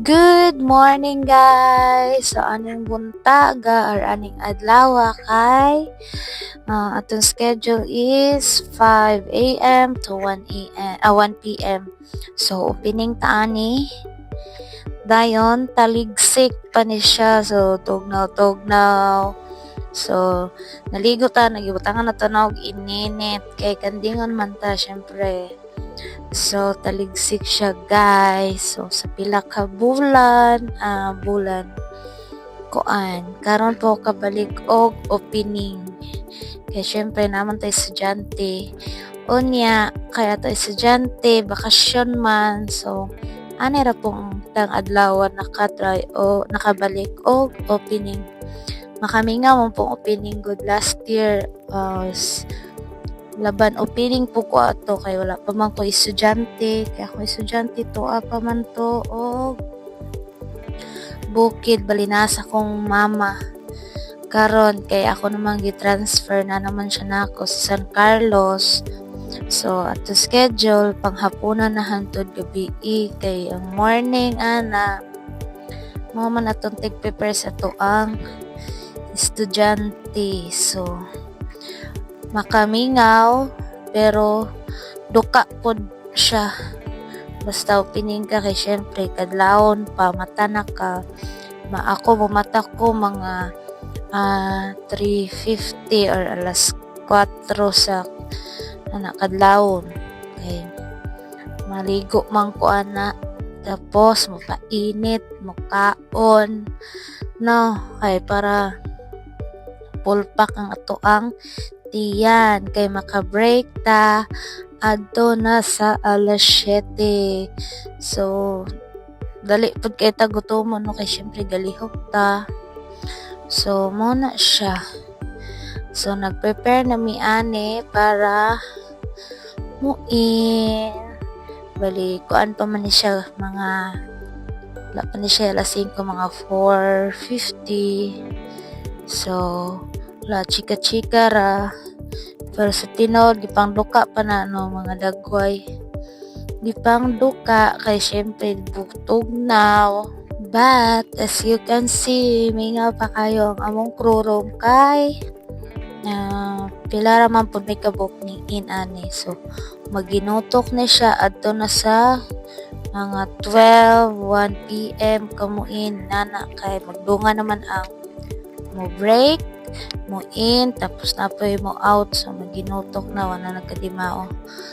Good morning guys! So aning buntaga or aning adlaw kay uh, atong schedule is 5 a.m. to 1 a.m. Uh, 1 p.m. So opening taani dayon taligsik pa ni siya so tugnaw tugnaw So, naligo ta, nagibutangan na to na og ininit. Kay kandingon man ta, syempre. So, taligsik siya, guys. So, sa pila ka bulan, ah, bulan, kuan, karon po kabalik og opening. Kaya syempre naman tayo estudyante. Unya, kaya tayo estudyante, bakasyon man. So, ani ra pong tang adlaw nakatry o nakabalik og opening Makaminga mo pong opening good last year uh, laban opening po ko ato kay wala pa man ko estudyante kay ako estudyante to apa man to o bukid balinasa kong mama karon kay ako naman gi-transfer na naman siya nako sa San Carlos so at the schedule panghapunan na hantod gabi kay ang morning ana mo man atong tig-prepare sa tuang estudyante. So, makamingaw, pero duka pod siya. Basta opening ka kay syempre kadlawon pa mata na ka. Ma ako bumata ko mga uh, 3.50 or alas 4 sa anak kadlawon. Okay. Maligo man ko ana tapos mapainit, mukaon. No, kay para pulpak ang atoang tiyan kay maka-break ta. Adto na sa alas 7 so dali pud kay ta gutomon no kay syempre galihok ta. So mo na siya. So nag-prepare na mi ane para muin. Bali kuan pa man siya mga wala pa ni siya alas 5 mga 4.50 so la chika-chika ra. Pero sa tinod gipang duka pa na no mga dagway. Gipang duka kay syempre butog now but as you can see mingaw pa kayo ang among crew room kay uh, pila ra man may kabok ni in ani. So maginutok ni siya adto na sa mga 12 1 PM kamuin nana kay magdunga naman ang mo break mo in tapos na po mo out. So maginutok na wala nagkadimao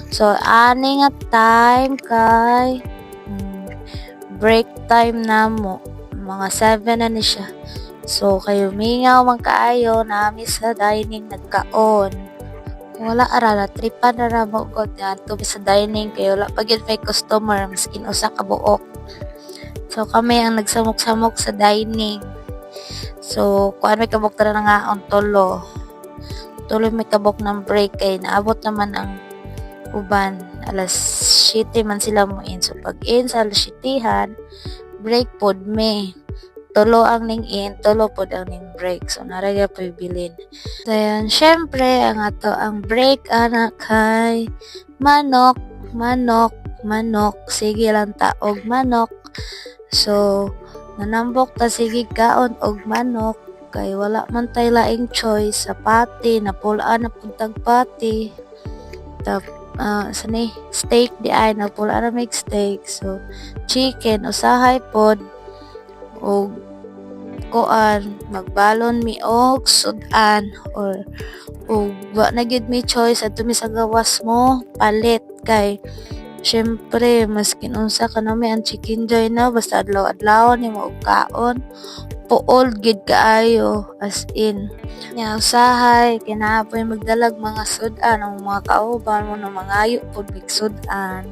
so ani nga time kay hmm, break time na mo. Mga 7 na ni siya. So kayo mingaw man kaayo nami sa dining nagkaon. Wala arala tripan na ra mo god. To sa dining kay wala pag may customer maskin usa ka buok. So kami ang nagsamok-samok sa dining So, kuan may kabok tara nga on tolo. Tuloy may kabok ng break kay naabot naman ang uban. Alas 7 man sila mo in. So, pag in sa alas 7 break pod me. Tulo ang ning in, tulo pod ang ning break. So, naraga po bilin. So, yan. Syempre, ang ato ang break anak kay manok, manok, manok. Sige lang taog manok. So, Nanambok ta sige kaon og manok kay wala man tay laing choice sa pati na pulaan na puntag pati. Tap uh, sani steak di ay na pulaan na make steak. So chicken usahay pod og kuan magbalon mi og sudan or og wa na gid mi choice adto mi sa mo palit kay Siyempre, mas kinunsa ka na may ang chicken joy na, basta adlaw-adlaw ni mo kaon. Puol gid kaayo as in. Nya usahay kinapoy magdalag mga sudan ang mga kauban mo na mga ayo pud big sudan.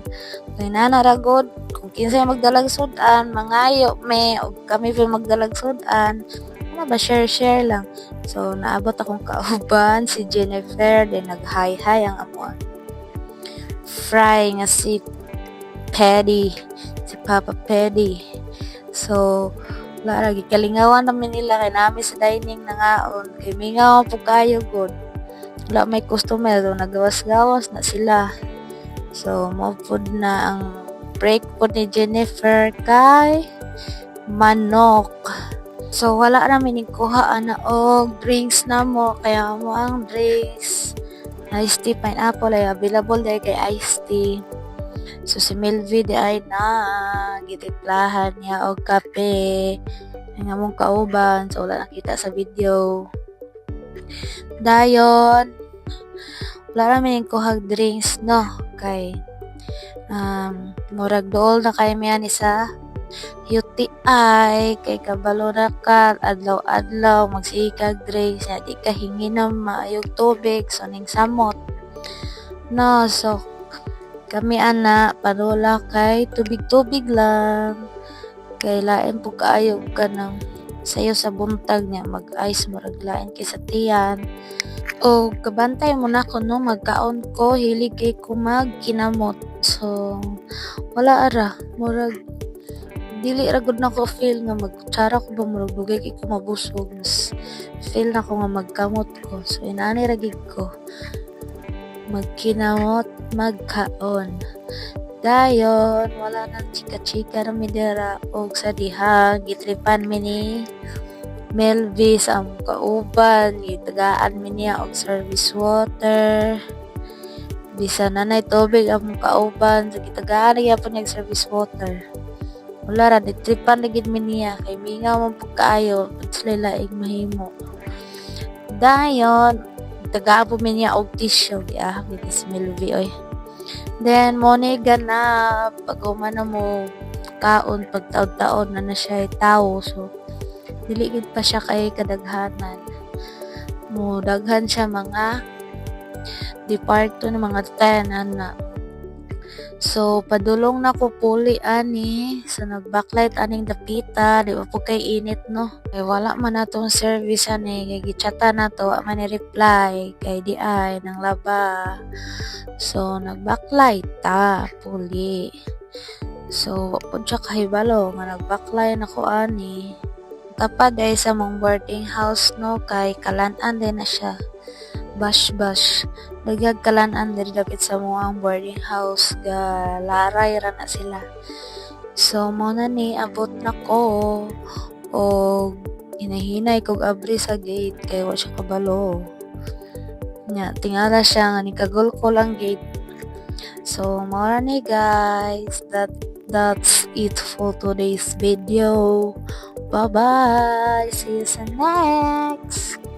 Kay nanaragod kung kinsa magdalag sudan, mangayo me og kami pa magdalag sudan. Ano ba share share lang. So naabot akong kauban si Jennifer then nag-hi-hi ang amuan fry nga si Paddy, si Papa Paddy. So, wala lagi kalingawan namin nila kay namin sa dining na ngaon. Kay mingaw po kayo good. Wala may customer do nagawas-gawas na sila. So, mo na ang break po ni Jennifer kay manok. So wala namin kuha na og drinks na mo kaya mo ang drinks. Iced tea pineapple ay available dahil kay iced tea. So si Melvi di ay na gitimplahan niya og kape. Ang among kauban so wala nakita sa video. Dayon wala namin kuhag drinks no kay um, murag dool na kay miya ni sa UTI kay kabalo na ka adlaw-adlaw magsikag drinks ya di ka hingi na maayog tubig so ning samot. No so kami ana padula kay tubig-tubig lang. Kay lain po kaayo ka ng sayo sa buntag niya mag-ice murag lain kay sa tiyan. O kabantay mo na ko no magkaon ko hilig kay ko magkinamot so wala ara murag dili ra gud na ko feel nga magkutsara ko ba murag kay ko mabusog mas feel na ko nga magkamot ko so inani ra gid ko magkinamot magkaon dayon wala nang chika-chika na mi dira og sa diha gitripan mi ni Melvi sa among kauban, gitagaan mi niya og service water. Bisan na nay tubig among kauban, so gitagaan niya po niya og service water. Wala ra, nitripan na gid mi niya, kay mingaw man po kaayo, sila laing mahimo. Dayon, tagaan po mi niya og tissue, di ah, gid si Melvi oy. Then, mo ni ganap, pag na mo, kaon, pag taon-taon na na siya tao, so, dili gid pa siya kay kadaghanan mo daghan siya mga departo ng mga tanan na So, padulong na ko puli ani. So, nag-backlight aning dapita. Di ba po kay init, no? Kay wala man natong service ani. Kay gichata na to. Wa man reply Kay di ay, nang laba. So, nag-backlight ta. Puli. So, po siya kahibalo. Nga nag-backlight ako ani tapad ay sa mong boarding house no kay kalanan din na siya bash bash. Daghag kalanan diri dapit sa mo ang boarding house. Ga laray ra na sila. So mo na ni abot na ko. O hinahinay kog abri sa gate kay wa siya kabalo. Nya tingala siya nga ni kagol ko lang gate. So mo ni guys. That that's it for today's video. Bye bye. See you next.